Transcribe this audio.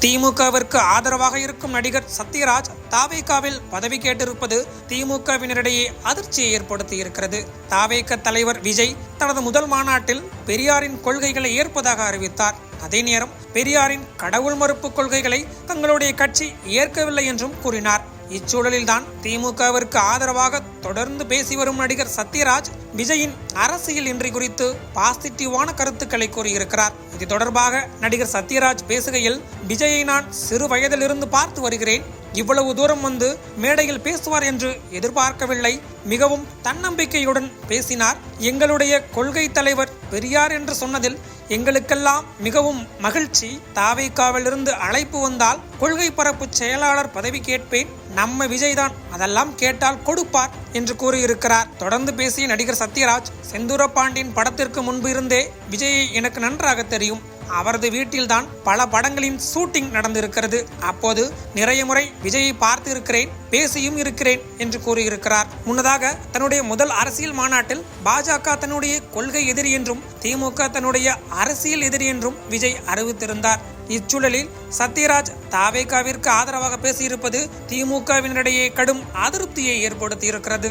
திமுகவிற்கு ஆதரவாக இருக்கும் நடிகர் சத்யராஜ் தாவேகாவில் பதவி கேட்டிருப்பது திமுகவினரிடையே அதிர்ச்சியை ஏற்படுத்தி இருக்கிறது தாவேக தலைவர் விஜய் தனது முதல் மாநாட்டில் பெரியாரின் கொள்கைகளை ஏற்பதாக அறிவித்தார். அதே நேரம் பெரியாரின் கடவுள் மறுப்பு கொள்கைகளை தங்களுடைய கட்சி ஏற்கவில்லை என்றும் கூறினார். இச்சூழலில்தான் திமுகவிற்கு ஆதரவாக தொடர்ந்து பேசி வரும் நடிகர் சத்யராஜ் விஜயின் அரசியல் இன்றி குறித்து பாசிட்டிவான கருத்துக்களை கூறியிருக்கிறார். இது தொடர்பாக நடிகர் சத்யராஜ் பேசுகையில் விஜயை நான் சிறு வயதிலிருந்து பார்த்து வருகிறேன். இவ்வளவு தூரம் வந்து மேடையில் பேசுவார் என்று எதிர்பார்க்கவில்லை. மிகவும் தன்னம்பிக்கையுடன் பேசினார். எங்களுடைய கொள்கை தலைவர் பெரியார் என்று சொன்னதில் எங்களுக்கெல்லாம் மிகவும் மகிழ்ச்சி. தாவைக்காவிலிருந்து அழைப்பு வந்தால் கொள்கை பரப்பு செயலாளர் பதவி கேட்பேன். நம்ம விஜய்தான் அதெல்லாம் கேட்டால் கொடுப்பார் என்று கூறியிருக்கிறார். தொடர்ந்து பேசிய நடிகர் சத்யராஜ் செந்தூரபாண்டியன் படத்திற்கு முன்பு இருந்தே விஜயை எனக்கு நன்றாக தெரியும். அவரது வீட்டில்தான் பல படங்களின் ஷூட்டிங் நடந்திருக்கிறது. அப்போது நிறைய முறை விஜயை பார்த்து இருக்கிறேன் பேசியும் இருக்கிறேன் என்று கூறியிருக்கிறார். முன்னதாக தன்னுடைய முதல் அரசியல் மாநாட்டில் பாஜக தன்னுடைய கொள்கை எதிரி என்றும் திமுக தன்னுடைய அரசியல் எதிரி என்றும் விஜய் அறிவித்திருந்தார். இச்சூழலில் சத்யராஜ் தாவேகாவிற்கு ஆதரவாக பேசியிருப்பது திமுகவினரிடையே கடும் அதிருப்தியை ஏற்படுத்தியிருக்கிறது.